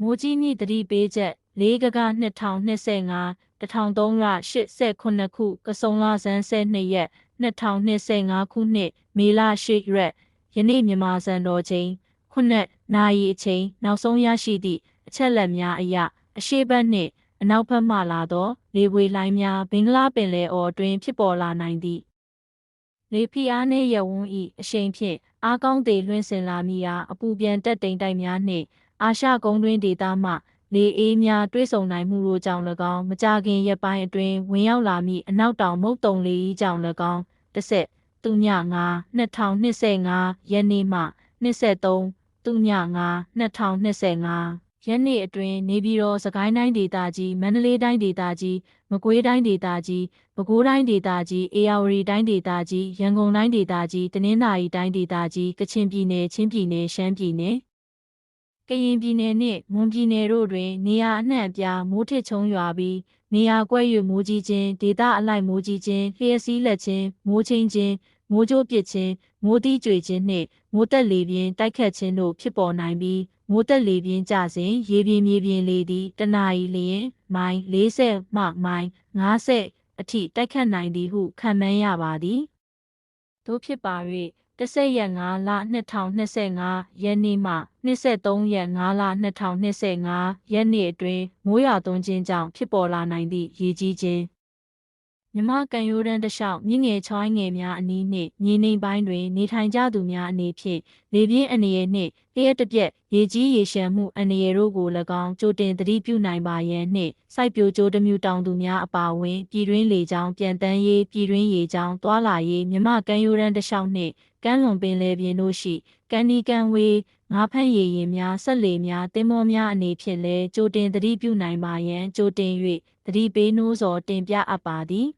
မိုးကြီးမြစ်တတိပေးချက်၄ကက2025 1389ခုကစုံလဆန်း12ရက်2025ခုနှစ်မေလ8ရက်ယနေ့မြန်မာစံတော်ချိန်9နာရီအချိန်နောက်ဆုံးရရှိသည့်အချက်လက်များအရအရှိတ်ဘက်နှင့်အနောက်ဘက်မှလာသောလေပွေလိုင်းများဘင်္ဂလားပင်လယ်အော်အတွင်းဖြစ်ပေါ်လာနိုင်သည်လေဖီအားနှင့်ရဝန်းဤအရှိန်ဖြင့်အားကောင်းသေးလွှင့်စင်လာမည်အားအပူပြန်တက်တိမ်တိုက်များနှင့် အာရှကုန်းတွင်းဒေသမှလေအေးများတွဲဆုံနိုင်မှုတို့ကြောင့်၎င်းမကြခင်ရက်ပိုင်းအတွင်းဝင်ရောက်လာမည့်အနောက်တောင်မုတ်တုံလေကြီးကြောင့်၎င်းတစ်ဆက်သူည9 2025ရက်နေ့မှ23သူည9 2025ရက်နေ့အတွင်းနေပြည်တော်စကိုင်းတိုင်းဒေသကြီးမန္တလေးတိုင်းဒေသကြီးမကွေးတိုင်းဒေသကြီးပဲခူးတိုင်းဒေသကြီးအေရဝတီတိုင်းဒေသကြီးရန်ကုန်တိုင်းဒေသကြီးတနင်္သာရီတိုင်းဒေသကြီးကချင်ပြည်နယ်ချင်းပြည်နယ်ရှမ်းပြည်နယ် ကရင်ပြည်နယ်နှင့်မွန်ပြည်နယ်တို့တွင် နေရာအနှံ့အပြားမိုးထစ်ချုံရွာပြီးနေရာကွက်၍မိုးကြီးခြင်းဒေသအလိုက်မိုးကြီးခြင်းလျှက်စီးလက်ခြင်းမိုးချင်းခြင်းမိုးကြိုးပစ်ခြင်းမိုးတီးကြွေခြင်းနှင့်မိုးတက်လေပြင်းတိုက်ခတ်ခြင်းတို့ဖြစ်ပေါ်နိုင်ပြီးမိုးတက်လေပြင်းကျစဉ်ရေပြင်းမြေပြင်းလေသည်တနအီလျင်မိုင်40မှမိုင်50အထိတိုက်ခတ်နိုင်သည်ဟုခန့်မှန်းရပါသည်တို့ဖြစ်ပါ၍ 10ရက်5လ2025ရက်နေ့မှ23ရက်5လ2025ရက်နေ့အတွင်းမိုးရွာသွန်းခြင်းကြောင့်ဖြစ်ပေါ်လာနိုင်သည့်ရေကြီးခြင်း မြမကန်ရိုးတန်းတစ်လျှောက်မြင့်ငယ်ချောင်းငယ်များအနီးနှင့်မြေနိမ့်ပိုင်းတွင် နေထိုင်ကြသူများအနေဖြင့်လေပြင်းအနေရနှင့်လျှက်တစ်ပြက်ရေကြီးရေရှမ်းမှုအနေရတို့ကို၎င်းကြိုတင်သတိပြုနိုင်ပါရန်နှင့်စိုက်ပျိုးကြိုးတမြူတောင်သူများအပါအဝင် ပြည်တွင်းလေကြောင်းပြန်တန်းရေးပြည်တွင်းရေကြောင်းတွာလာရေးမြမကန်ရိုးတန်းတစ်လျှောက်နှင့်ကမ်းလွန်ပင်လယ်ပြင်တို့ရှိကမ်းနီးကမ်းဝေးငါးဖမ်းရည်ရင်များဆက်လေများတင်းမောများအနေဖြင့်လည်းကြိုတင်သတိပြုနိုင်ပါရန်ကြိုတင်၍သတိပေးနှိုးဆော်တင်ပြအပ်ပါသည်